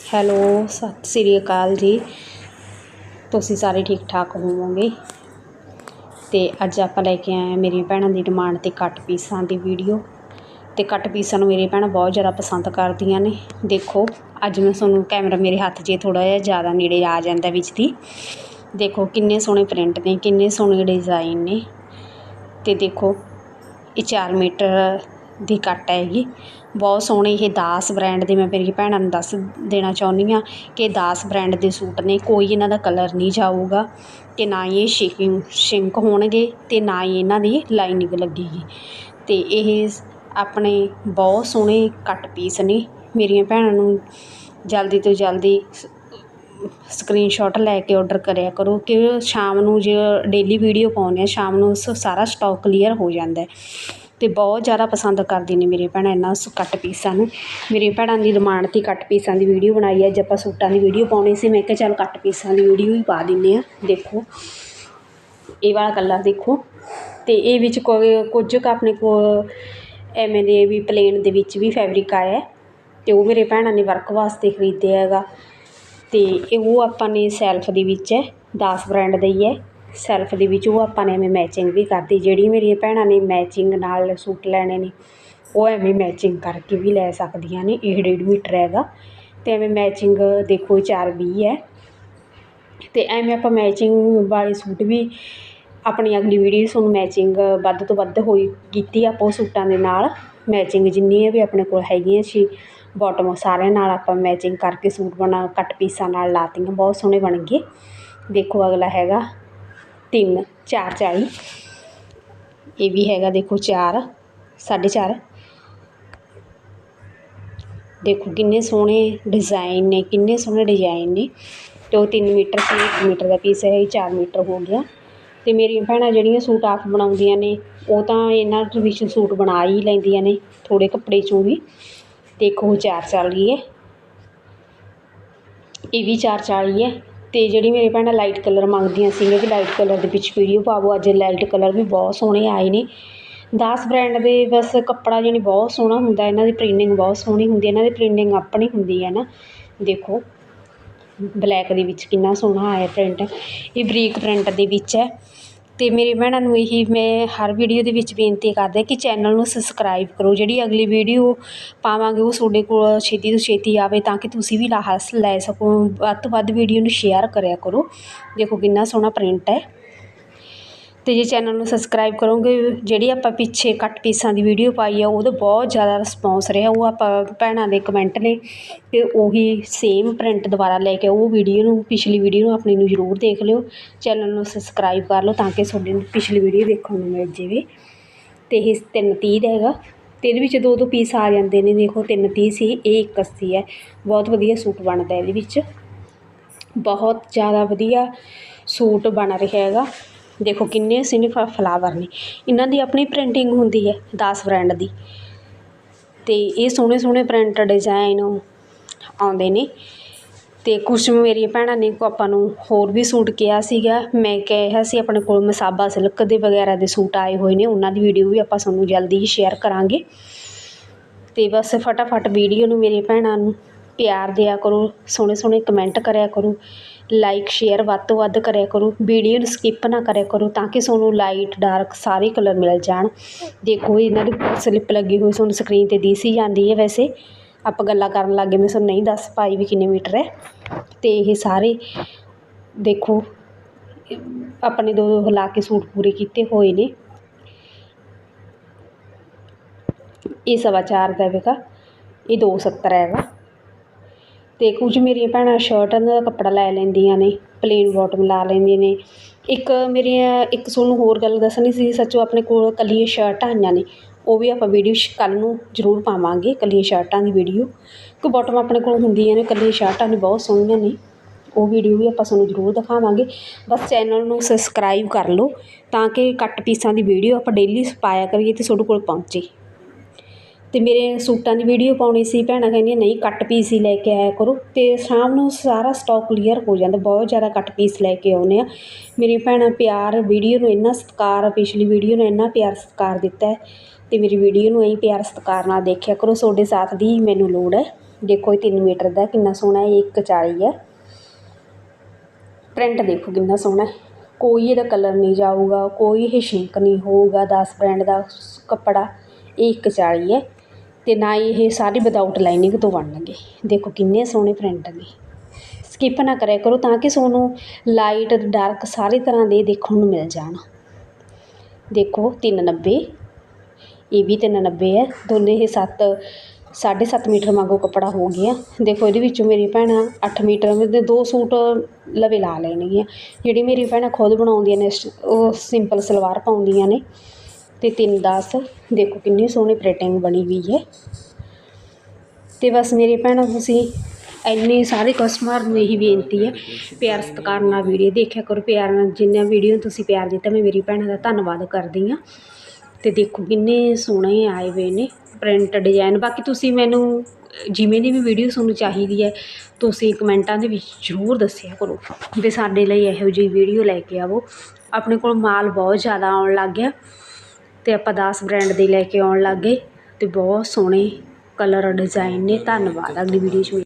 Hello, Sat Sri ਅਕਾਲ ਜੀ। ਤੁਸੀਂ ਸਾਰੇ ਠੀਕ ਠਾਕ ਹੋਵੋਗੇ? ਅਤੇ ਅੱਜ ਆਪਾਂ ਲੈ ਕੇ ਆਏ ਹਾਂ ਮੇਰੀਆਂ ਭੈਣਾਂ ਦੀ ਡਿਮਾਂਡ 'ਤੇ ਕੱਟ ਪੀਸਾਂ ਦੀ ਵੀਡੀਓ ਅਤੇ ਕੱਟ ਪੀਸਾਂ ਨੂੰ ਮੇਰੀਆਂ ਭੈਣਾਂ ਬਹੁਤ ਜ਼ਿਆਦਾ ਪਸੰਦ ਕਰਦੀਆਂ ਨੇ। ਦੇਖੋ, ਅੱਜ ਮੈਂ ਤੁਹਾਨੂੰ ਕੈਮਰਾ ਮੇਰੇ ਹੱਥ 'ਚ ਥੋੜ੍ਹਾ ਜਿਹਾ ਜ਼ਿਆਦਾ ਨੇੜੇ ਆ ਜਾਂਦਾ ਵਿੱਚ ਦੀ। ਦੇਖੋ, ਕਿੰਨੇ ਸੋਹਣੇ ਪ੍ਰਿੰਟ ਨੇ, ਕਿੰਨੇ ਸੋਹਣੇ ਡਿਜ਼ਾਈਨ ਨੇ। ਅਤੇ ਦੇਖੋ, ਇਹ 4 ਮੀਟਰ ਦੀ ਕੱਟ ਹੈਗੀ ਬਹੁਤ ਸੋਹਣੇ ਇਹ ਦਾਸ ਬ੍ਰੈਂਡ ਦੇ ਮੈਂ ਮੇਰੀ ਭੈਣਾਂ ਨੂੰ ਦੱਸ ਦੇਣਾ ਚਾਹੁੰਦੀ ਹਾਂ ਕਿ ਦਾਸ ਬ੍ਰੈਂਡ ਦੇ ਸੂਟ ਨੇ, ਕੋਈ ਇਹਨਾਂ ਦਾ ਕਲਰ ਨਹੀਂ ਜਾਊਗਾ ਅਤੇ ਨਾ ਹੀ ਇਹ ਸ਼ਿਕਿੰਗ ਸ਼ਿੰਕ ਹੋਣਗੇ ਅਤੇ ਨਾ ਹੀ ਇਹਨਾਂ ਦੀ ਲਾਈਨਿੰਗ ਲੱਗੇਗੀ। ਅਤੇ ਇਹ ਆਪਣੇ ਬਹੁਤ ਸੋਹਣੇ ਕੱਟ ਪੀਸ ਨੇ। ਮੇਰੀਆਂ ਭੈਣਾਂ ਨੂੰ ਜਲਦੀ ਤੋਂ ਜਲਦੀ ਸਕਰੀਨਸ਼ਾਟ ਲੈ ਕੇ ਆਰਡਰ ਕਰਿਆ ਕਰੋ ਕਿ ਸ਼ਾਮ ਨੂੰ ਜੇ ਡੇਲੀ ਵੀਡੀਓ ਪਾਉਂਦੇ ਹਾਂ, ਸ਼ਾਮ ਨੂੰ ਸ, ਸਾਰਾ ਸਟਾਕ ਕਲੀਅਰ ਹੋ ਜਾਂਦਾ ਅਤੇ ਬਹੁਤ ਜ਼ਿਆਦਾ ਪਸੰਦ ਕਰਦੀ ਨੇ ਮੇਰੀਆਂ ਭੈਣਾਂ ਇਹਨਾਂ ਸ, ਕੱਟ ਪੀਸਾਂ ਨੂੰ ਮੇਰੀਆਂ ਭੈਣਾਂ ਦੀ ਡਿਮਾਂਡ 'ਤੇ ਕੱਟ ਪੀਸਾਂ ਦੀ ਵੀਡੀਓ ਬਣਾਈ ਹੈ ਅੱਜ ਆਪਾਂ ਸੂਟਾਂ ਦੀ ਵੀਡੀਓ ਪਾਉਣੀ ਸੀ, ਮੈਂ ਕਿਹਾ ਚੱਲ ਕੱਟ ਪੀਸਾਂ ਦੀ ਵੀਡੀਓ ਹੀ ਪਾ ਦਿੰਦੇ ਹਾਂ, ਦੇਖੋ। ਇਹ ਵਾਲਾ ਕਲਰ ਦੇਖੋ। ਅਤੇ ਇਹ ਵਿੱਚ ਕੋ ਕੁਝ ਕੁ ਆਪਣੇ ਕੋਲ ਐਵੇਂ ਦੇ ਵੀ ਪਲੇਨ ਦੇ ਵਿੱਚ ਵੀ ਫੈਬਰਿਕ ਆਇਆ ਅਤੇ ਉਹ ਮੇਰੇ ਭੈਣਾਂ ਨੇ ਵਰਕ ਵਾਸਤੇ ਖਰੀਦਿਆ ਹੈਗਾ। ਅਤੇ ਇਹ ਉਹ ਆਪਾਂ ਨੇ ਸੈਲਫ ਦੇ ਵਿੱਚ ਹੈ, ਦਾਸ ਬ੍ਰਾਂਡ ਦਾ ਹੀ ਹੈ। ਸੈਲਫ ਦੇ ਵਿੱਚ ਉਹ ਆਪਾਂ ਨੇ ਐਵੇਂ ਮੈਚਿੰਗ ਵੀ ਕਰਤੀ, ਜਿਹੜੀ ਮੇਰੀਆਂ ਭੈਣਾਂ ਨੇ ਮੈਚਿੰਗ ਨਾਲ ਸੂਟ ਲੈਣੇ ਨੇ, ਉਹ ਐਵੇਂ ਮੈਚਿੰਗ ਕਰਕੇ ਵੀ ਲੈ ਸਕਦੀਆਂ ਨੇ, ਇਹ ਡੇਢ ਮੀਟਰ ਹੈਗਾ। ਅਤੇ ਐਵੇਂ ਮੈਚਿੰਗ ਦੇਖੋ ਚਾਰ ਵੀਹ ਹੈ। ਅਤੇ ਐਵੇਂ ਆਪਾਂ ਮੈਚਿੰਗ ਵਾਲੇ ਸੂਟ ਵੀ ਆਪਣੀ ਅਗਲੀ ਵੀਡੀਓ ਤੁਹਾਨੂੰ ਮੈਚਿੰਗ ਵੱਧ ਤੋਂ ਵੱਧ ਹੋਈ ਕੀਤੀ ਆਪਾਂ ਉਹ ਸੂਟਾਂ ਦੇ ਨਾਲ। ਮੈਚਿੰਗ ਜਿੰਨੀ ਵੀ ਆਪਣੇ ਕੋਲ ਹੈਗੀਆਂ ਸੀ ਬਾਟਮ ਸਾਰਿਆਂ ਨਾਲ ਆਪਾਂ ਮੈਚਿੰਗ ਕਰਕੇ ਸੂਟ ਬਣਾ, ਕੱਟ ਪੀਸਾਂ ਨਾਲ ਲਾਤੀਆਂ, ਬਹੁਤ ਸੋਹਣੇ ਬਣ ਗਏ। ਦੇਖੋ ਅਗਲਾ ਹੈਗਾ। ਤਿੰਨ, ਚਾਰ ਚਾਲੀ ਇਹ ਵੀ ਹੈਗਾ ਦੇਖੋ ਚਾਰ, ਸਾਢੇ ਚਾਰ। ਦੇਖੋ ਕਿੰਨੇ ਸੋਹਣੇ ਡਿਜ਼ਾਈਨ ਨੇ, ਕਿੰਨੇ ਸੋਹਣੇ ਡਿਜ਼ਾਈਨ ਨੇ। ਅਤੇ ਉਹ ਤਿੰਨ ਮੀਟਰ ਸੀ, ਇੱਕ ਮੀਟਰ ਦਾ ਪੀਸ ਹੈ, ਇਹ ਚਾਰ ਮੀਟਰ ਹੋ ਗਿਆ। ਅਤੇ ਮੇਰੀਆਂ ਭੈਣਾਂ ਜਿਹੜੀਆਂ ਸੂਟ ਆਪ ਬਣਾਉਂਦੀਆਂ ਨੇ, ਉਹ ਤਾਂ ਇਹਨਾਂ ਵਿੱਚ ਸੂਟ ਬਣਾ ਹੀ ਲੈਂਦੀਆਂ ਨੇ, ਥੋੜ੍ਹੇ ਕੱਪੜੇ 'ਚੋਂ ਵੀ। ਦੇਖੋ ਚਾਰ ਚਾਲੀ ਹੈ ਇਹ ਵੀ ਚਾਰ ਚਾਲੀ ਹੈ। ਅਤੇ ਜਿਹੜੀ ਮੇਰੀ ਭੈਣਾਂ ਲਾਈਟ ਕਲਰ ਮੰਗਦੀਆਂ ਸੀਗੀਆਂ ਕਿ ਲਾਈਟ ਕਲਰ ਦੇ ਵਿੱਚ ਵੀਡੀਓ ਪਾਵੋ। ਅੱਜ ਲਾਈਟ ਕਲਰ ਵੀ ਬਹੁਤ ਸੋਹਣੇ ਆਏ ਨੇ। ਦਾਸ ਬ੍ਰੈਂਡ ਦੇ ਬਸ ਕੱਪੜਾ ਜਾਣੀ ਬਹੁਤ ਸੋਹਣਾ ਹੁੰਦਾ, ਇਹਨਾਂ ਦੀ ਪ੍ਰਿੰਟਿੰਗ ਬਹੁਤ ਸੋਹਣੀ ਹੁੰਦੀ, ਇਹਨਾਂ ਦੀ ਪ੍ਰਿੰਟਿੰਗ ਆਪਣੀ ਹੁੰਦੀ ਹੈ ਨਾ। ਦੇਖੋ ਬਲੈਕ ਦੇ ਵਿੱਚ ਕਿੰਨਾ ਸੋਹਣਾ ਆਇਆ ਪ੍ਰਿੰਟ ਇਹ ਬਰੀਕ ਪ੍ਰਿੰਟ ਦੇ ਵਿੱਚ ਹੈ। ਅਤੇ ਮੇਰੀ ਭੈਣਾਂ ਨੂੰ ਇਹੀ ਮੈਂ ਹਰ ਵੀਡੀਓ ਦੇ ਵਿੱਚ ਬੇਨਤੀ ਕਰਦਾ ਕਿ ਚੈਨਲ ਨੂੰ ਸਬਸਕ੍ਰਾਈਬ ਕਰੋ। ਜਿਹੜੀ ਅਗਲੀ ਵੀਡੀਓ ਪਾਵਾਂਗੇ, ਉਹ ਤੁਹਾਡੇ ਕੋਲ ਛੇਤੀ ਤੋਂ ਛੇਤੀ ਆਵੇ ਤਾਂ ਕਿ ਤੁਸੀਂ ਵੀ ਲਾਹਾ ਲੈ ਸਕੋ। ਵੱਧ ਤੋਂ ਵੱਧ ਵੀਡੀਓ ਨੂੰ ਸ਼ੇਅਰ ਕਰਿਆ ਕਰੋ। ਦੇਖੋ ਕਿੰਨਾ ਸੋਹਣਾ ਪ੍ਰਿੰਟ ਹੈ। ਅਤੇ ਜੇ ਚੈਨਲ ਨੂੰ ਸਬਸਕ੍ਰਾਈਬ ਕਰੋਗੇ, ਜਿਹੜੀ ਆਪਾਂ ਪਿੱਛੇ ਕੱਟ ਪੀਸਾਂ ਦੀ ਵੀਡੀਓ ਪਾਈ ਆ, ਉਹਦਾ ਬਹੁਤ ਜ਼ਿਆਦਾ ਰਿਸਪੋਂਸ ਰਿਹਾ ਉਹ ਆਪਾਂ ਭੈਣਾਂ ਦੇ ਕਮੈਂਟ ਨੇ ਅਤੇ ਉਹੀ ਸੇਮ ਪ੍ਰਿੰਟ ਦੁਬਾਰਾ ਲੈ ਕੇ ਉਹ ਵੀਡੀਓ ਨੂੰ, ਪਿਛਲੀ ਵੀਡੀਓ ਨੂੰ ਆਪਣੀ ਨੂੰ ਜ਼ਰੂਰ ਦੇਖ ਲਿਓ। ਚੈਨਲ ਨੂੰ ਸਬਸਕ੍ਰਾਈਬ ਕਰ ਲਓ, ਤਾਂ ਕਿ ਤੁਹਾਡੀ ਪਿਛਲੀ ਵੀਡੀਓ ਦੇਖਣ ਨੂੰ ਮਿਲ ਜਾਵੇ। ਅਤੇ ਇਹ ਤਿੰਨ ਤੀਹ ਦਾ ਹੈਗਾ। ਅਤੇ ਇਹਦੇ ਵਿੱਚ ਦੋ ਦੋ ਪੀਸ ਆ ਜਾਂਦੇ ਨੇ, ਦੇਖੋ ਤਿੰਨ ਤੀਹ ਸੀ, ਇਹ ਇੱਕ ਅੱਸੀ ਹੈ। ਬਹੁਤ ਵਧੀਆ ਸੂਟ ਬਣਦਾ ਇਹਦੇ ਵਿੱਚ। ਬਹੁਤ ਜ਼ਿਆਦਾ ਵਧੀਆ ਸੂਟ ਬਣ ਰਿਹਾ ਹੈਗਾ। ਦੇਖੋ ਕਿੰਨੇ ਸੋਹਣੇ ਫ ਫਲਾਵਰ ਨੇ। ਇਹਨਾਂ ਦੀ ਆਪਣੀ ਪ੍ਰਿੰਟਿੰਗ ਹੁੰਦੀ ਹੈ ਦਾਸ ਬ੍ਰਾਂਡ ਦੀ। ਅਤੇ ਇਹ ਸੋਹਣੇ ਸੋਹਣੇ ਪ੍ਰਿੰਟ ਡਿਜ਼ਾਇਨ ਆਉਂਦੇ ਨੇ। ਅਤੇ ਕੁਛ ਮੇਰੀਆਂ ਭੈਣਾਂ ਨੇ ਕੋ ਆਪਾਂ ਨੂੰ ਹੋਰ ਵੀ ਸੂਟ ਕਿਹਾ ਸੀਗਾ। ਮੈਂ ਕਿਹਾ ਸੀ ਆਪਣੇ ਕੋਲ ਮਸਾਬਾ ਸਿਲਕ ਦੇ ਵਗੈਰਾ ਦੇ ਸੂਟ ਆਏ ਹੋਏ ਨੇ। ਉਹਨਾਂ ਦੀ ਵੀਡੀਓ ਵੀ ਆਪਾਂ ਤੁਹਾਨੂੰ ਜਲਦੀ ਹੀ ਸ਼ੇਅਰ ਕਰਾਂਗੇ। ਅਤੇ ਬਸ ਫਟਾਫਟ ਵੀਡੀਓ ਨੂੰ ਮੇਰੀਆਂ ਭੈਣਾਂ ਨੂੰ ਪਿਆਰ ਦਿਆ ਕਰੋ। ਸੋਹਣੇ ਸੋਹਣੇ ਕਮੈਂਟ ਕਰਿਆ ਕਰੋ। ਲਾਈਕ ਸ਼ੇਅਰ ਵੱਧ ਤੋਂ ਵੱਧ ਕਰਿਆ ਕਰੋ ਵੀਡੀਓ ਨੂੰ ਸਕਿੱਪ ਨਾ ਕਰਿਆ ਕਰੋ ਤਾਂ ਕਿ ਤੁਹਾਨੂੰ ਲਾਈਟ ਡਾਰਕ ਸਾਰੇ ਕਲਰ ਮਿਲ ਜਾਣ। ਦੇਖੋ ਇਹਨਾਂ ਦੀ ਸਲਿੱਪ ਲੱਗੀ ਹੋਈ ਤੁਹਾਨੂੰ ਸਕਰੀਨ 'ਤੇ ਦਿਸ ਹੀ ਜਾਂਦੀ ਹੈ ਵੈਸੇ। ਆਪਾਂ ਗੱਲਾਂ ਕਰਨ ਲੱਗੇ ਮੈਂ ਤੁਹਾਨੂੰ ਨਹੀਂ ਦੱਸ ਪਾਈ ਵੀ ਕਿੰਨੇ ਮੀਟਰ ਹੈ। ਅਤੇ ਇਹ ਸਾਰੇ ਦੇਖੋ, ਆਪਣੇ ਦੋ ਦੋ ਹਿਲਾ ਕੇ ਸੂਟ ਪੂਰੇ ਕੀਤੇ ਹੋਏ ਨੇ। ਇਹ ਸਵਾ ਚਾਰ ਦਾ ਹੈਗਾ, ਇਹ ਦੋ ਸੱਤਰ ਹੈਗਾ। ਅਤੇ ਕੁਝ ਮੇਰੀਆਂ ਭੈਣਾਂ ਸ਼ਰਟਾਂ ਦਾ ਕੱਪੜਾ ਲੈ ਲੈਂਦੀਆਂ ਨੇ ਪਲੇਨ ਬੋਟਮ ਲਾ ਲੈਂਦੀਆਂ ਨੇ। ਇੱਕ ਮੇਰੀਆਂ, ਇੱਕ ਤੁਹਾਨੂੰ ਹੋਰ ਗੱਲ ਦੱਸਣੀ ਸੀ, ਸੱਚੋ ਆਪਣੇ ਕੋਲ ਇਕੱਲੀਆਂ ਸ਼ਰਟਾਂ ਆਈਆਂ ਨੇ, ਉਹ ਵੀ ਆਪਾਂ ਵੀਡੀਓ ਕੱਲ੍ਹ ਨੂੰ ਜ਼ਰੂਰ ਪਾਵਾਂਗੇ ਇਕੱਲੀਆਂ ਸ਼ਰਟਾਂ ਦੀ ਵੀਡੀਓ ਕਿ ਬੋਟਮ ਆਪਣੇ ਕੋਲ ਹੁੰਦੀਆਂ ਨੇ ਇਕੱਲੀਆਂ ਸ਼ਰਟਾਂ ਨੇ, ਬਹੁਤ ਸੋਹਣੀਆਂ ਨੇ। ਉਹ ਵੀਡੀਓ ਵੀ ਆਪਾਂ ਤੁਹਾਨੂੰ ਜ਼ਰੂਰ ਦਿਖਾਵਾਂਗੇ। ਬਸ ਚੈਨਲ ਨੂੰ ਸਬਸਕ੍ਰਾਈਬ ਕਰ ਲਓ, ਤਾਂ ਕਿ ਕੱਟ ਪੀਸਾਂ ਦੀ ਵੀਡੀਓ ਆਪਾਂ ਡੇਲੀ ਪਾਇਆ ਕਰੀਏ ਅਤੇ ਤੁਹਾਡੇ ਕੋਲ ਪਹੁੰਚੇ। ਅਤੇ ਮੇਰੇ ਸੂਟਾਂ ਦੀ ਵੀਡੀਓ ਪਾਉਣੀ ਸੀ, ਭੈਣਾਂ ਕਹਿੰਦੀਆਂ, ਨਹੀਂ, ਕੱਟ ਪੀਸ ਹੀ ਲੈ ਕੇ ਆਇਆ ਕਰੋ। ਅਤੇ ਸ਼ਾਮ ਨੂੰ ਸਾਰਾ ਸਟੋਕ ਕਲੀਅਰ ਹੋ ਜਾਂਦਾ, ਬਹੁਤ ਜ਼ਿਆਦਾ ਕੱਟ ਪੀਸ ਲੈ ਕੇ ਆਉਂਦੇ ਹਾਂ ਮੇਰੀਆਂ ਭੈਣਾਂ ਪਿਆਰ ਵੀਡੀਓ ਨੂੰ ਇੰਨਾ ਸਤਿਕਾਰ, ਪਿਛਲੀ ਵੀਡੀਓ ਨੂੰ ਇੰਨਾ ਪਿਆਰ ਸਤਿਕਾਰ ਦਿੱਤਾ ਅਤੇ ਮੇਰੀ ਵੀਡੀਓ ਨੂੰ ਐਂ ਪਿਆਰ ਸਤਿਕਾਰ ਨਾਲ ਦੇਖਿਆ ਕਰੋ। ਤੁਹਾਡੇ ਸਾਥ ਦੀ ਮੈਨੂੰ ਲੋੜ ਹੈ। ਦੇਖੋ ਇਹ 3 ਮੀਟਰ ਦਾ ਕਿੰਨਾ ਸੋਹਣਾ ਇਹ 140 ਹੈ। ਪ੍ਰਿੰਟ ਦੇਖੋ ਕਿੰਨਾ ਸੋਹਣਾ ਹੈ। ਕੋਈ ਇਹਦਾ ਕਲਰ ਨਹੀਂ ਜਾਊਗਾ, ਕੋਈ ਇਹ ਸ਼ਿੰਕ ਨਹੀਂ ਹੋਊਗਾ 10 ਬ੍ਰਾਂਡ ਦਾ ਸ- ਕੱਪੜਾ, ਇਹ 140 ਹੈ। ਅਤੇ ਨਾ ਹੀ ਇਹ ਸਾਰੇ ਵਿਦਾਊਟ ਲਾਈਨਿੰਗ ਤੋਂ ਬਣਨਗੇ ਦੇਖੋ ਕਿੰਨੇ ਸੋਹਣੇ ਪ੍ਰਿੰਟ ਨੇ। ਸਕਿੱਪ ਨਾ ਕਰਿਆ ਕਰੋ ਤਾਂ ਕਿ ਤੁਹਾਨੂੰ ਲਾਈਟ ਡਾਰਕ ਸਾਰੇ ਤਰ੍ਹਾਂ ਦੇ ਦੇਖਣ ਨੂੰ ਮਿਲ ਜਾਣ। ਦੇਖੋ 390 ਇਹ ਵੀ 390 ਹੈ। ਦੋਨੇ ਇਹ 7 7.5 ਮੀਟਰ ਵਾਂਗੂ ਕੱਪੜਾ ਹੋ ਗਿਆ। ਦੇਖੋ ਇਹਦੇ ਵਿੱਚੋਂ ਮੇਰੀ ਭੈਣਾਂ 8 ਮੀਟਰ ਦੇ ਦੋ ਸੂਟ ਲਵੇ ਲਾ ਲੈਣਗੀਆਂ। ਜਿਹੜੀ ਮੇਰੀ ਭੈਣਾਂ ਖੁਦ ਬਣਾਉਂਦੀਆਂ ਨੇ, ਉਹ ਸਿੰਪਲ ਸਲਵਾਰ ਪਾਉਂਦੀਆਂ ਨੇ। ਤੇ 310 ਦੇਖੋ ਕਿੰਨੀ ਸੋਹਣੀ ਪ੍ਰਿੰਟਿੰਗ ਬਣੀ ਹੋਈ ਹੈ। ਤੇ ਬਸ ਮੇਰੇ ਭੈਣਾਂ, ਤੁਸੀਂ ਇੰਨੇ ਸਾਰੇ ਕਸਟਮਰ ਨੂੰ ਇਹੀ ਬੇਨਤੀ ਹੈ, ਪਿਆਰ ਸਤਿਕਾਰ ਨਾਲ ਵੀਡੀਓ ਦੇਖਿਆ ਕਰੋ। ਪਿਆਰ ਨਾਲ ਜਿੰਨਾ ਵੀਡੀਓ ਨੂੰ ਤੁਸੀਂ ਪਿਆਰ ਦਿੱਤਾ, ਮੈਂ ਮੇਰੀ ਭੈਣਾਂ ਦਾ ਧੰਨਵਾਦ ਕਰਦੀ ਹਾਂ। ਤੇ ਦੇਖੋ ਕਿੰਨੇ ਸੋਹਣੇ ਆਏ ਹੋਏ ਨੇ ਪ੍ਰਿੰਟ ਡਿਜ਼ਾਈਨ ਬਾਕੀ ਤੁਸੀਂ ਮੈਨੂੰ, ਜਿਵੇਂ ਦੀ ਵੀ ਵੀਡੀਓ ਤੁਹਾਨੂੰ ਚਾਹੀਦੀ ਹੈ, ਤੁਸੀਂ ਕਮੈਂਟਾਂ ਦੇ ਵਿੱਚ ਜ਼ਰੂਰ ਦੱਸਿਆ ਕਰੋ ਵੀ ਸਾਡੇ ਲਈ ਇਹੋ ਜਿਹੀ ਵੀਡੀਓ ਲੈ ਕੇ ਆਵੋ। ਆਪਣੇ ਕੋਲ ਮਾਲ ਬਹੁਤ ਜ਼ਿਆਦਾ ਆਉਣ ਲੱਗ ਗਿਆ। ਅਤੇ ਆਪਾਂ 10 ਬ੍ਰੈਂਡ ਦੇ ਲੈ ਕੇ ਆਉਣ ਲੱਗ ਗਏ ਅਤੇ ਬਹੁਤ ਸੋਹਣੇ ਕਲਰ ਡਿਜ਼ਾਇਨ ਨੇ। ਧੰਨਵਾਦ। ਅਗਲੀ ਵੀਡੀਓ 'ਚ ਮਿਲ-